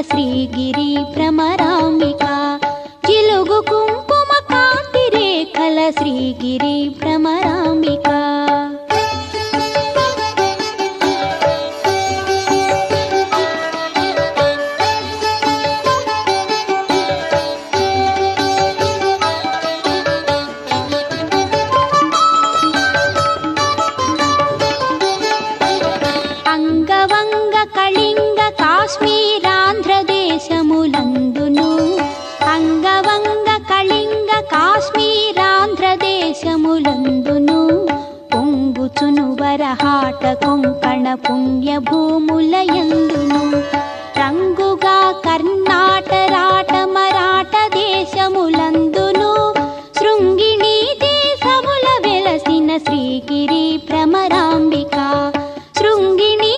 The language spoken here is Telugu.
శ్రీగిరి భ్రమరాంబిక. చిలుగు కుంకుమ కాంతి రేఖల శ్రీగిరి భ్రమరాంబిక. అంగవంగ కళింగ కాశ్మీరాంధ్రదేశములందును దేశములందును పొంగుచును వరహాట కొంకణ పుణ్య భూముల ఎందును రంగుగా కర్ణాట రాట మరాట దేశములందును. శృంగిణీ దేశముల వెలసిన శ్రీగిరి భ్రమర